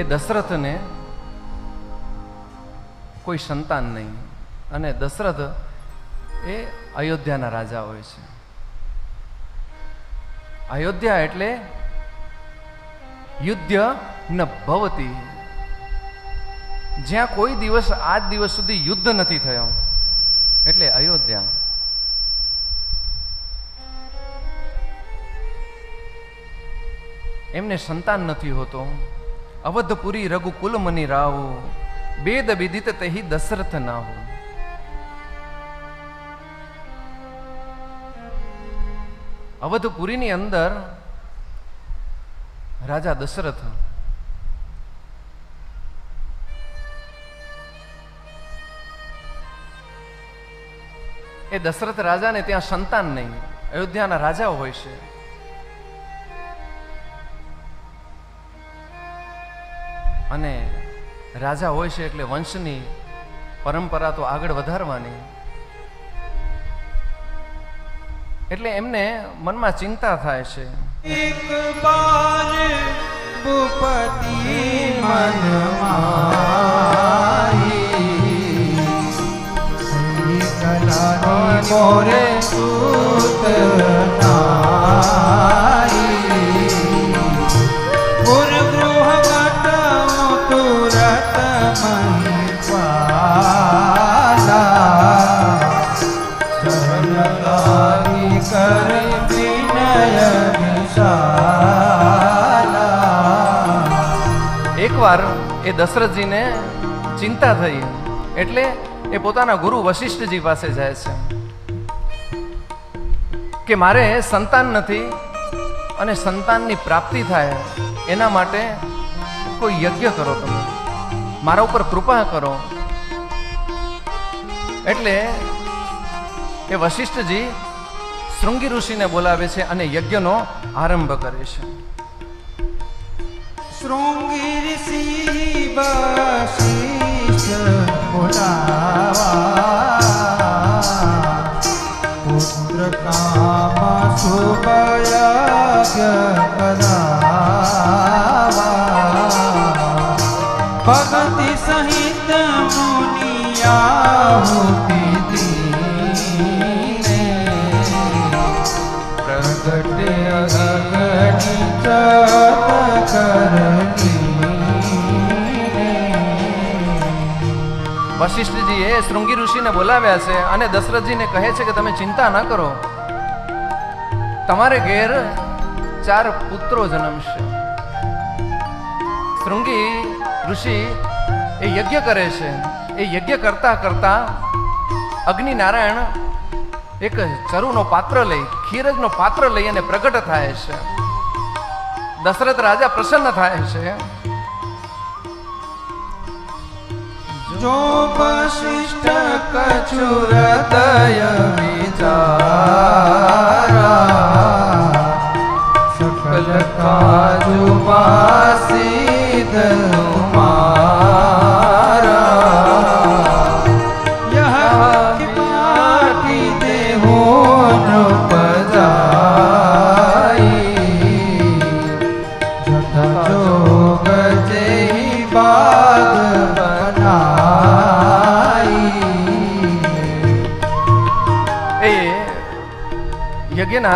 એ દશરથને કોઈ સંતાન નહીં. અને દશરથ એ અયોધ્યાના રાજા હોય છે. અયોધ્યા એટલે યુદ્ધ ન ભવતી. જ્યાં કોઈ દિવસ આજ દિવસ સુધી યુદ્ધ નથી થયો. એટલે અયોધ્યા. એમને સંતાન નથી હોતો. અવધપુરી રઘુકુલ મની રાવ બેદ વિદિત તેહી દશરથ ના હો અવધપુરીની અંદર રાજા દશરથ એ દશરથ રાજાને ત્યાં સંતાન નહીં, અયોધ્યાના રાજાઓ હોય છે. અને રાજા હોય છે એટલે વંશની પરંપરા તો આગળ વધારવાની. એટલે એમને મનમાં ચિંતા થાય છે. મોરે સૂત એકવાર એ દશરથજીને ચિંતા થઈ એટલે એ પોતાના ગુરુ વશિષ્ઠજી પાસે જાય છે કે મારે સંતાન નથી અને સંતાનની પ્રાપ્તિ થાય એના માટે કોઈ યજ્ઞ કરો તમે મારા ઉપર કૃપા કરો એટલે એ વશિષ્ઠજી શૃંગી ઋષિને બોલાવે છે અને યજ્ઞનો આરંભ કરે છે. શૃંગી ઋષિ વશિષ્ઠ બોલાવા. પુત્ર કામ કરાવા ભગતિ સહિત દીને વશિષ્ઠજી, એ શૃંગી ઋષિને બોલાવ્યા છે અને દશરથજીને કહે છે કે તમે ચિંતા ન કરો. તમારે ઘેર ચાર પુત્રો જન્મશે. શૃંગી ઋષિ એ યજ્ઞ કરે છે. એ યજ્ઞ કરતા કરતા અગ્નિ નારાયણ એક ચરુનો પાત્ર લઈ, ખીરજનો પાત્ર લઈ અને પ્રગટ થાય છે. દશરથ રાજા પ્રસન્ન થાય છે. જો વશિષ્ઠ કચુર દય વિચારા સકલ કાજુ પાસી મારા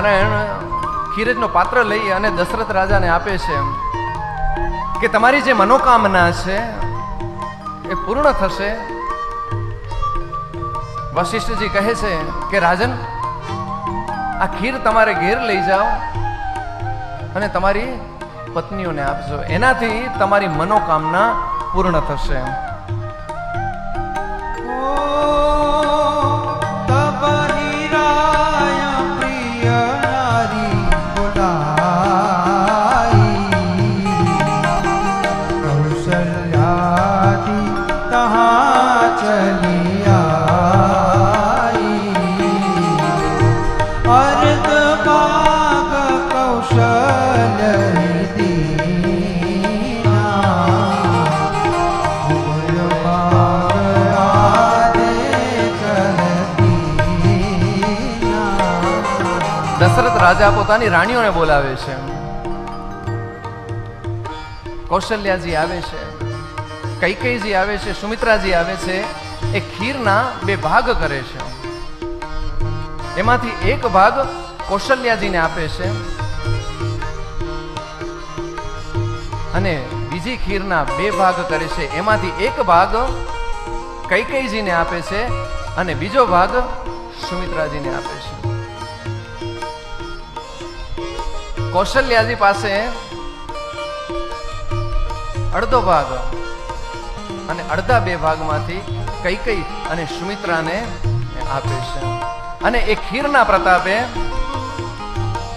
નારાયણ ખીરજનો પાત્ર લઈ અને દશરથ રાજાને આપે છે કે તમારી જે મનોકામના છે એ પૂર્ણ થશે. વશિષ્ઠજી કહે છે કે રાજન, આ ખીર તમારે ઘેર લઈ જાઓ અને તમારી પત્નીઓને આપજો. એનાથી તમારી મનોકામના પૂર્ણ થશે રાજા પોતાની રાણીઓને બોલાવે છે. કૌશલ્યાજી આવે છે, કૈકેયજી આવે છે, સુમિત્રાજી આવે છે, એ ખીરના બે ભાગ કરે છે. એમાંથી એક ભાગ કૌશલ્યાજીને આપે છે અને બીજી ખીરના બે ભાગ કરે છે. એમાંથી એક ભાગ કૈકેયજીને આપે છે અને બીજો ભાગ સુમિત્રાજીને આપે છે. કૌશલ્યાજી પાસે અડધો ભાગ અને અડધા બે ભાગમાંથી કઈ કઈ અને સુમિત્રાને આપે છે. અને એ ખીરના પ્રતાપે,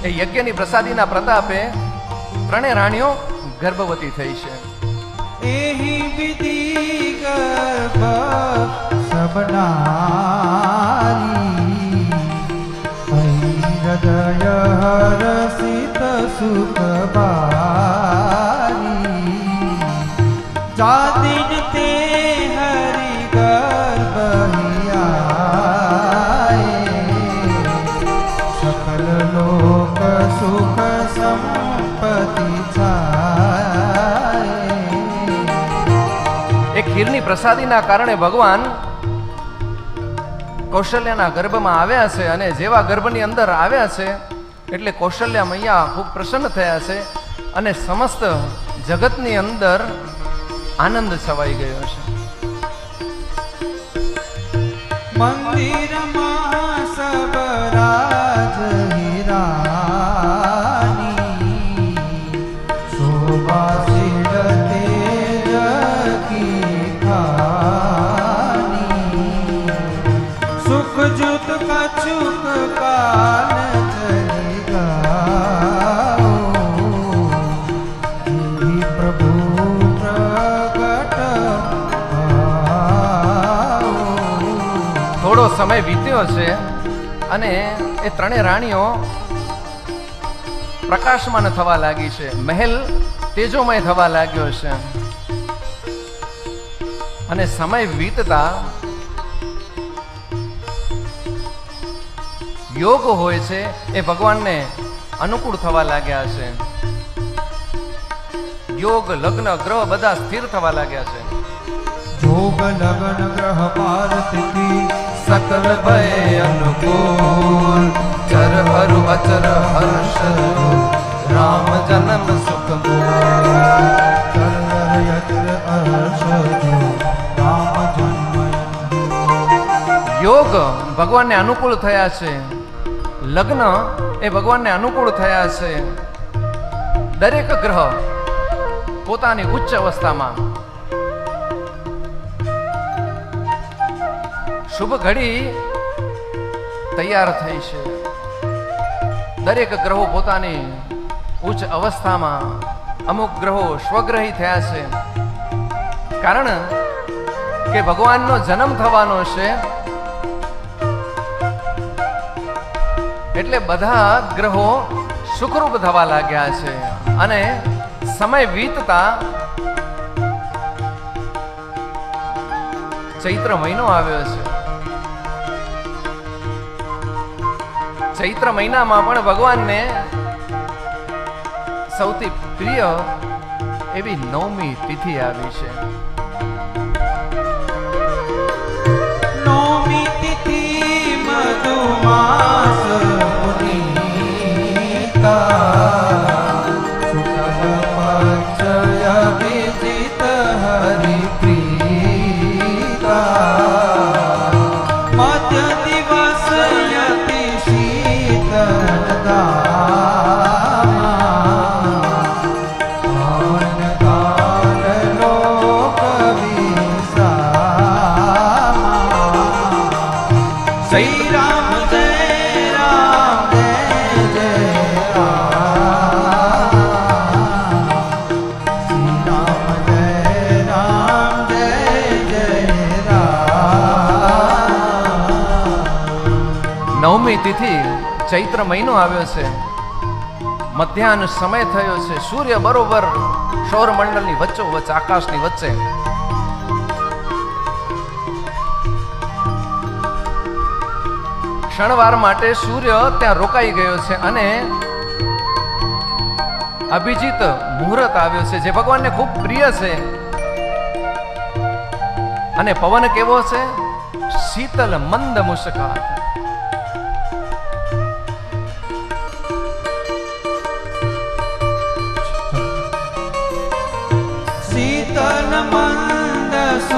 એ યજ્ઞની પ્રસાદીના પ્રતાપે ત્રણે રાણીઓ ગર્ભવતી થઈ છે. ગર્ભ સબનારી જય હરસિત સુખબારી જા દિન તે હરિ ગર્ભહિયા સકલ લોક સુખ સંપતિ એ ખીરની પ્રસાદીના કારણે ભગવાન કૌશલ્યાના ગર્ભમાં આવ્યા છે અને જેવા ગર્ભની અંદર આવ્યા છે, એટલે કૌશલ્યા મૈયા ખૂબ પ્રસન્ન થયા છે અને સમસ્ત જગતની અંદર આનંદ છવાઈ ગયો છે. મંદિરમાં સમય વીત્યો છે અને એ ત્રણેય રાણીઓ પ્રકાશમાન થવા લાગી છે. મહેલ તેજોમય થવા લાગ્યો છે. અને સમય વીતતા યોગ હોય છે એ ભગવાનને અનુકૂળ થવા લાગ્યા છે. યોગ, લગ્ન, ગ્રહ બધા સ્થિર થવા લાગ્યા છે. યોગ, લગ્ન, ગ્રહ પાર્થિકી સકલ ભય અનુકૂળ ચર હરુ અચર હર્ષ રામ જન્મ સુખ યોગ ભગવાનને અનુકૂળ થયા છે. લગ્ન એ ભગવાનને અનુકૂળ થયા છે. દરેક ગ્રહ પોતાની ઉચ્ચ અવસ્થામાં શુભ ઘડી તૈયાર થઈ છે. દરેક ગ્રહો પોતાની ઉચ્ચ અવસ્થામાં અમુક ગ્રહો સ્વગ્રહી થયા છે. કારણ કે ભગવાનનો જન્મ થવાનો છે. એટલે બધા ગ્રહો સુખરૂપ થવા લાગ્યા છે અને સમય વીતતા ચૈત્ર મહિનો આવ્યો છે. ચૈત્ર મહિનામાં પણ ભગવાનને સૌથી પ્રિય એવી નવમી તિથિ આવી છે. નવમી તિથિ મધુમાસ રામ તિથિ ચૈત્ર મહિનો આવ્યો છે. મધ્યાહન સમય થયો છે. સૂર્ય બરોબર સૌરમંડળની વચ્ચો વચ્ચે આકાશની વચ્ચે. ક્ષણવાર માટે સૂર્ય ત્યાં રોકાઈ ગયો છે અને અભિજીત મુહૂર્ત આવ્યો છે, જે ભગવાનને ખૂબ પ્રિય છે. અને પવન કેવો છે? શીતલ મંદ મુસ્કાન.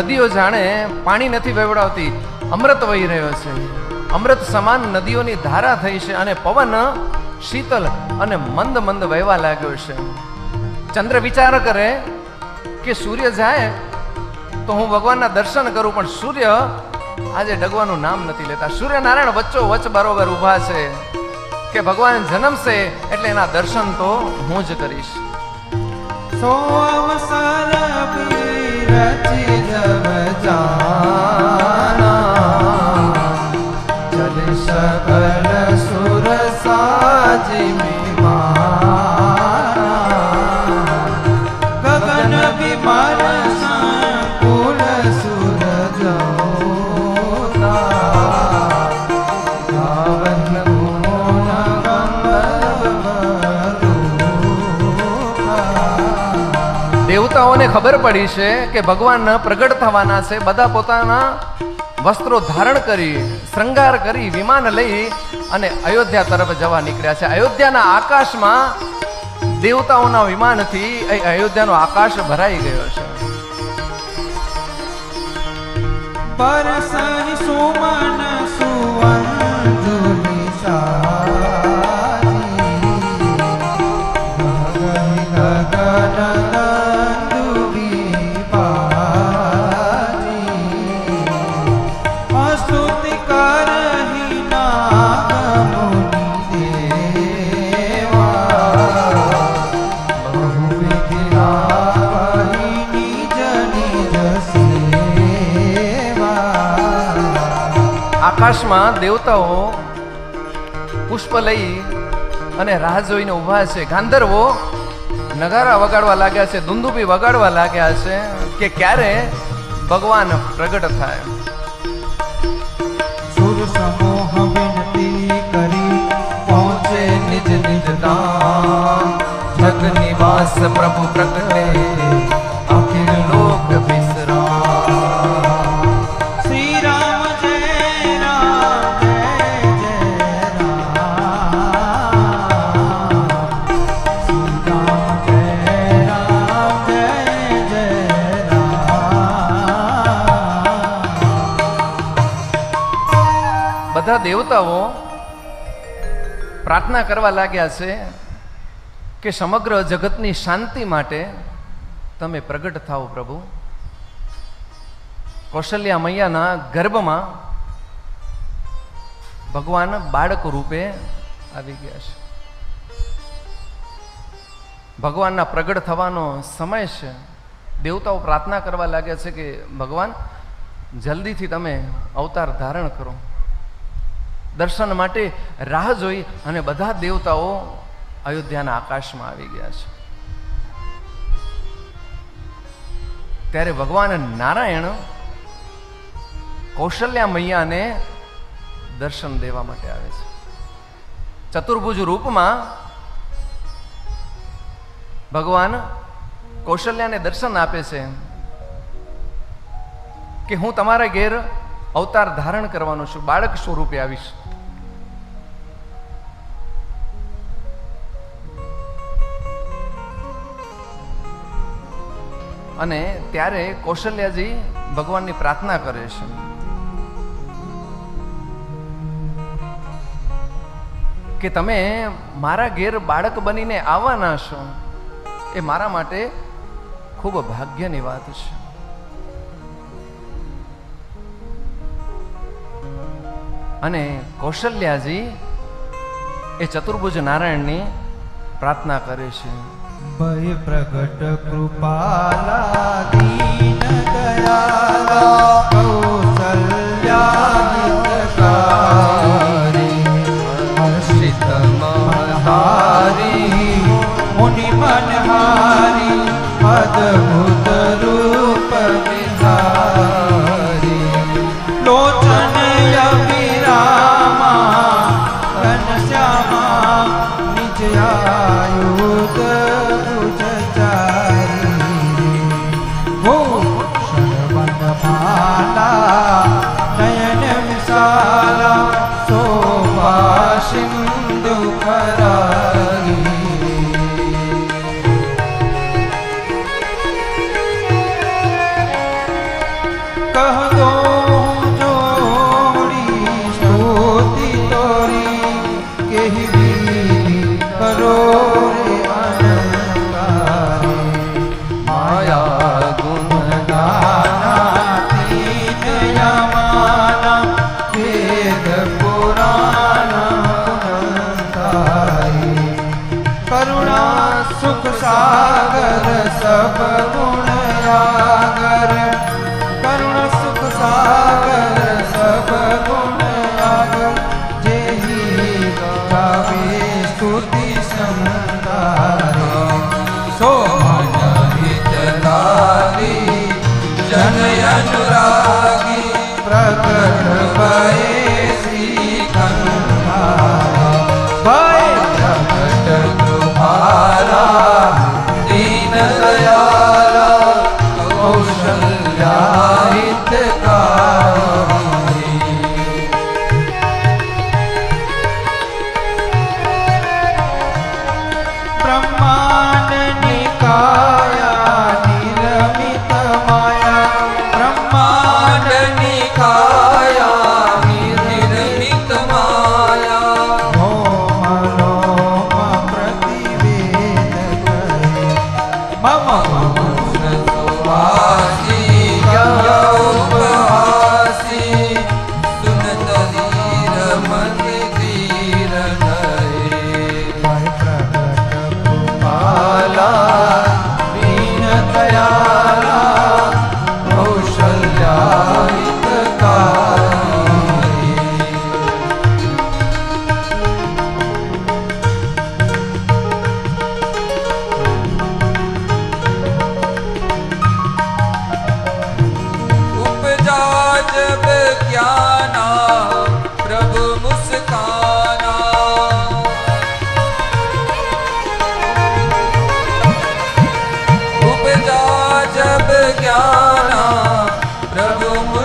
નદીઓ જાણે પાણી નથી વેવડાવતી. અમૃત વહી રહ્યો છે. અમૃત સમાન નદીઓની ધારા થઈ છે અને પવન શીતલ અને મંદ મંદ વહેવા લાગ્યો છે. ચંદ્ર વિચાર કરે કે સૂર્ય જાય તો હું ભગવાનના દર્શન કરું, પણ સૂર્ય આજે ડગવાનું નામ નથી લેતા. સૂર્યનારાયણ વચ્ચો વચ્ચ બરોબર ઊભા છે કે ભગવાન જન્મશે એટલે એના દર્શન તો હું જ કરીશ. સો અવસર રચી જબ જાના ખબર પડી છે કે ભગવાન પ્રગટ થવાના છે. બધા પોતાના વસ્ત્રો ધારણ કરી, શૃંગાર કરી, વિમાન લઈ અને અયોધ્યા તરફ જવા નીકળ્યા છે. અયોધ્યાના આકાશમાં દેવતાઓના વિમાનથી એ અયોધ્યાનો આકાશ ભરાઈ ગયો છે. પરસની સુમન આકાશમાં દેવતાઓ પુષ્પ લઈ અને રાહ જોઈને ઊભા છે. ગાંધર્વો નગારા વગાડવા લાગ્યા છે દુંદુબી વગાડવા લાગ્યા છે કે ક્યારે ભગવાન પ્રગટ થાય. કરી પહોંચે નિજ નિજ પ્રભુ પ્રગટે. દેવતાઓ પ્રાર્થના કરવા લાગ્યા છે કે સમગ્ર જગતની શાંતિ માટે તમે પ્રગટ થાઓ પ્રભુ. કૌશલ્યા મૈયાના ગર્ભમાં ભગવાન બાળક રૂપે આવી ગયા છે. ભગવાનના પ્રગટ થવાનો સમય છે. દેવતાઓ પ્રાર્થના કરવા લાગ્યા છે કે ભગવાન, જલ્દીથી તમે અવતાર ધારણ કરો. દર્શન માટે રાહ જોઈ અને બધા દેવતાઓ અયોધ્યાના આકાશમાં આવી ગયા છે. ત્યારે ભગવાન નારાયણ કૌશલ્યા મૈયાને દર્શન દેવા માટે આવે છે. ચતુર્ભુજ રૂપમાં ભગવાન કૌશલ્યાને દર્શન આપે છે કે હું તમારા ઘેર અવતાર ધારણ કરવાનો છું, બાળક સ્વરૂપે આવીશ. અને ત્યારે કૌશલ્યાજી ભગવાનની પ્રાર્થના કરે છે. કે તમે મારા ઘેર બાળક બનીને આવવાના છો, એ મારા માટે ખૂબ ભાગ્યની વાત છે. અને કૌશલ્યાજી એ ચતુર્ભુજ નારાયણની પ્રાર્થના કરે છે. ભય પ્રગટ કૃપાલા દીન દયાલા હર્ષિત મનહારી મુનિ મનહારી, અદભુત Ah. મમ સુવાસી ઉપવાસી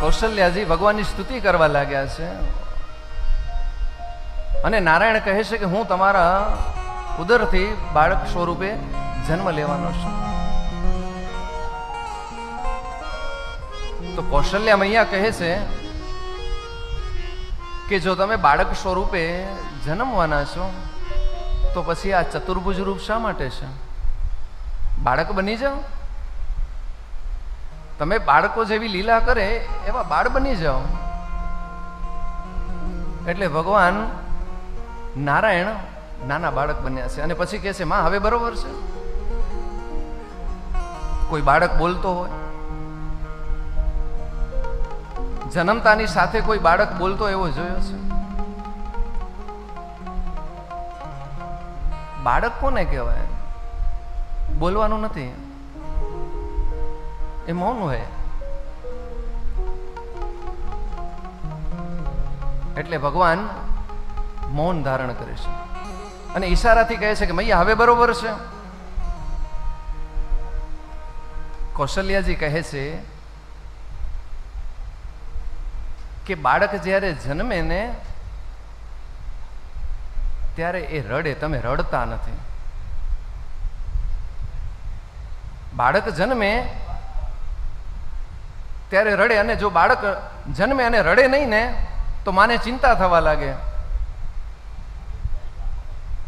કૌશલ્યાજી, ભગવાનની સ્તુતિ કરવા લાગ્યા છે. અને નારાયણ કહે છે કે હું તમારા ઉદરથી બાળક સ્વરૂપે જન્મ લેવાનો છું. તો કૌશલ્યા મૈયા કહે છે કે જો તમે બાળક સ્વરૂપે જન્મવાના છો, તો પછી આ ચતુર્ભુજ રૂપ શા માટે છે? બાળક બની જાઓ. તમે બાળકો જેવી લીલા કરે એવા બાળ બની જાઓ. એટલે ભગવાન નારાયણ નાના બાળક બન્યા છે. અને પછી કહે છે, માં, હવે બરોબર છે? કોઈ બાળક બોલતો હોય જન્મતાની સાથે કોઈ બાળક બોલતો એવો જોયો છે? બાળક કોને કહેવાય? બોલવાનું નથી. એ મૌન હોય. એટલે ભગવાન મૌન ધારણ કરે છે. અને ઈશારાથી કહે છે કે મૈયા, હવે બરોબર છે? કૌશલ્યાજી કહે છે કે બાળક જ્યારે જન્મે ને, ત્યારે એ રડે. તમે રડતા નથી. બાળક જન્મે, ત્યારે રડે. અને જો બાળક જન્મે અને રડે નહીં ને, તો માને ચિંતા થવા લાગે.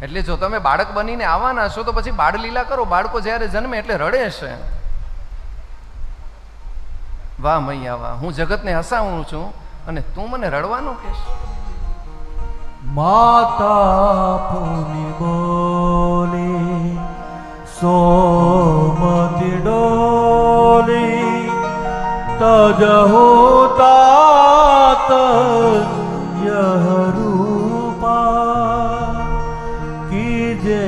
એટલે જો તમે બાળક બનીને આવવાના છો, તો પછી બાળ લીલા કરો. બાળકો જ્યારે જન્મે એટલે રડે છે. વાહ મૈયા વાહ. હું જગતને હસાવું છું. અને તું મને રડવાનું કહેશ. માતા પુનિ બોલી, સોમતિ ડોલી, તજ હોતા યહ રૂપા, કીજે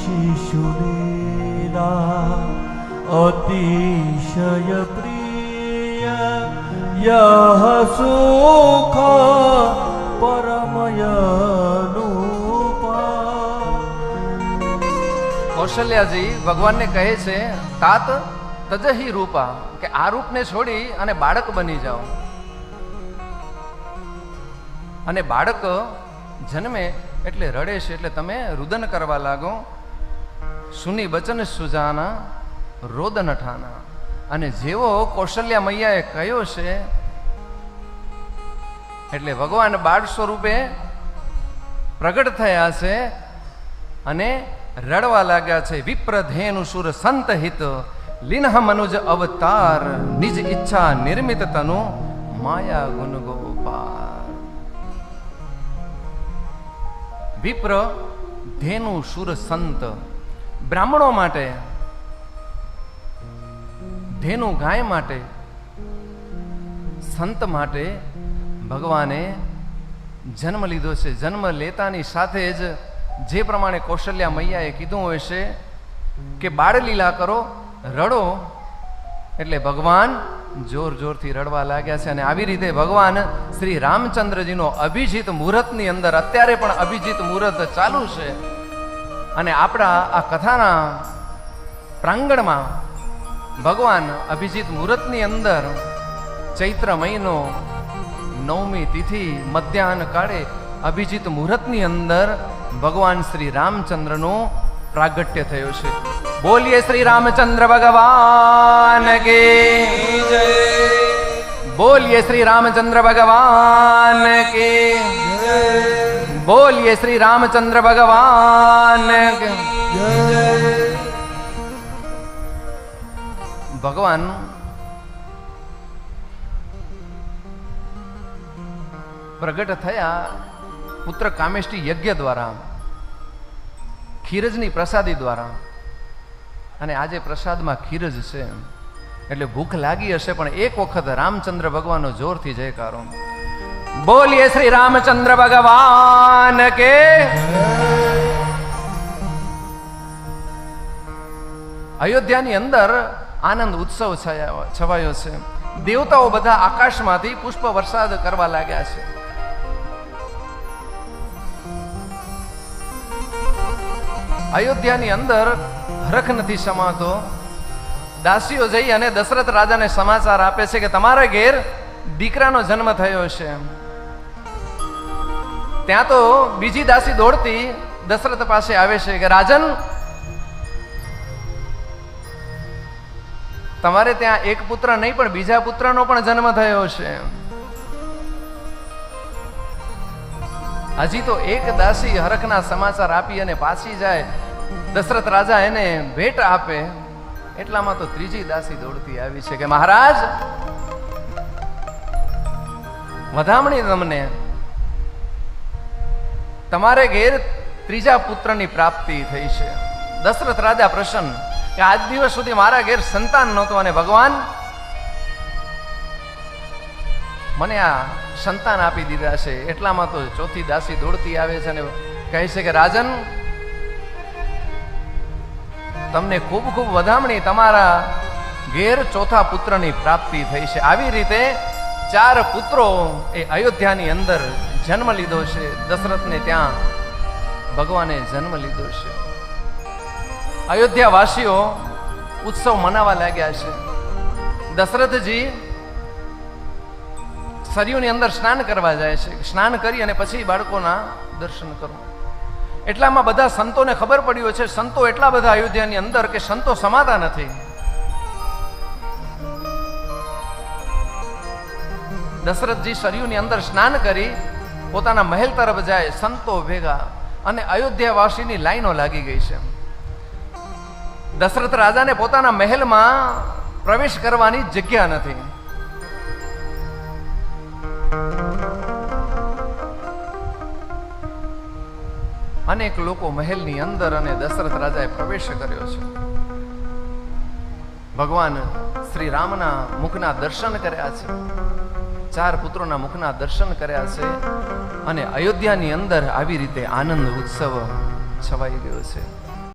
શિશુ લીલા અતિશય પ્રિય. સુખ પરમયનુપા કૌશલ્યાજી ભગવાનને કહે છે તાત તજહી રૂપા કે આ રૂપને છોડી અને બાળક બની જાઓ. અને બાળક જન્મે એટલે રડે છે, એટલે તમે રુદન કરવા લાગો. સુની બચન સુજાના, રોદન ઠાના. અને જેવો કૌશલ્યા મૈયાએ કહ્યો છે, એટલે ભગવાન બાળ સ્વરૂપે પ્રગટ થયા છે અને રડવા લાગ્યા છે, વિપ્રધેનુ સુર સંત હિત, લીનહ મનુજ અવતાર, નિજ ઈચ્છા નિર્મિત તનુ માયા ગુણ ગોપાલ. વિપ્ર ધેનુ સુર સંત, બ્રાહ્મણો માટે ધેનુ ગાય માટે, સંત માટે ભગવાને જન્મ લીધો છે. જન્મ લેતાની સાથે જ જે પ્રમાણે કૌશલ્યા મૈયાએ કીધું હોય છે કે બાળ લીલા કરો, રડો એટલે ભગવાન જોર જોરથી રડવા લાગ્યા છે અને આવી રીતે ભગવાન શ્રી રામચંદ્રજીનો અભિજીત મુહૂર્તની અંદર અત્યારે પણ અભિજીત મુહૂર્ત ચાલુ છે. અને આપણા આ કથાના પ્રાંગણમાં ભગવાન અભિજીત મુહૂર્તની અંદર ચૈત્ર મહિનો નવમી તિથિ મધ્યાહન કાળે અભિજીત મુહૂર્તની અંદર ભગવાન શ્રી રામચંદ્રનું પ્રાગટ્ય થયું છે. બોલીએ શ્રી રામચંદ્ર ભગવાન કે જય. બોલીએ શ્રી રામચંદ્ર ભગવાન કે બોલીએ શ્રી રામચંદ્ર ભગવાન કે ભગવાન પ્રગટ થયા પુત્ર કામેષ્ટી યજ્ઞ દ્વારા, ખીરજની પ્રસાદી દ્વારા. અને આજે પ્રસાદમાં ખીરજ છે, એટલે ભૂખ લાગી હશે, પણ એક વખત રામચંદ્ર ભગવાનનો જોરથી જયકારો. બોલીએ શ્રી રામચંદ્ર ભગવાન કે અયોધ્યાની અંદર આનંદ ઉત્સવ છવાયો છે. દેવતાઓ બધા આકાશમાંથી પુષ્પ વરસાદ કરવા લાગ્યા છે. અયોધ્યાની અંદર હરખ નથી સમાતો. દાસીઓ જઈ અને દશરથ રાજાને સમાચાર આપે છે કે તમારા ઘેર દીકરાનો જન્મ થયો છે. ત્યાં તો બીજી દાસી દોડતી દશરથ પાસે આવે છે કે, રાજન તમારે ત્યાં એક પુત્ર નહીં, પણ બીજા પુત્રનો પણ જન્મ થયો છે. હજી તો એક દાસી હરખના સમાચાર આપી અને પાછી જાય. દશરથ રાજા એને ભેટ આપે. એટલામાં તો ત્રીજી દાસી દોડતી આવી છે કે મહારાજ, વધામણી તમને. તમારે ઘેર ત્રીજા પુત્રની પ્રાપ્તિ થઈ છે. દશરથ રાજા પ્રસન્ન. કે આજ દિવસ સુધી મારા ઘેર સંતાન નહોતું અને ભગવાન મને આ સંતાન આપી દીધા છે. એટલામાં તો ચોથી દાસી દોડતી આવે છે અને કહે છે કે, રાજન, તમને ખૂબ ખૂબ વધામણી તમારા ઘેર ચોથા પુત્રની પ્રાપ્તિ થઈ છે. આવી રીતે ચાર પુત્રો એ અયોધ્યાની અંદર જન્મ લીધો છે. દશરથને ત્યાં ભગવાને જન્મ લીધો છે. અયોધ્યાવાસીઓ ઉત્સવ મનાવા લાગ્યા છે. દશરથજી સરયુની અંદર સ્નાન કરવા જાય છે. સ્નાન કરી અને પછી બાળકોના દર્શન કરવું એટલામાં બધા સંતોને ખબર પડ્યું છે, સંતો એટલા બધા અયોધ્યાની અંદર કે સંતો સમાતા નથી. દશરથજી સરયુની અંદર સ્નાન કરી, પોતાના મહેલ તરફ જાય, સંતો ભેગા અને અયોધ્યાવાસીની લાઈનો લાગી ગઈ છે. દશરથ રાજાને પોતાના મહેલમાં પ્રવેશ કરવાની જગ્યા નથી. અનેક લોકો મહેલની અંદર અને દશરથ રાજાએ પ્રવેશ કર્યો છે. ભગવાન શ્રી રામના મુખના દર્શન કર્યા છે. ચાર પુત્રોના મુખના દર્શન કર્યા છે અને અયોધ્યાની અંદર આવી રીતે આનંદ ઉત્સવ છવાઈ ગયો છે.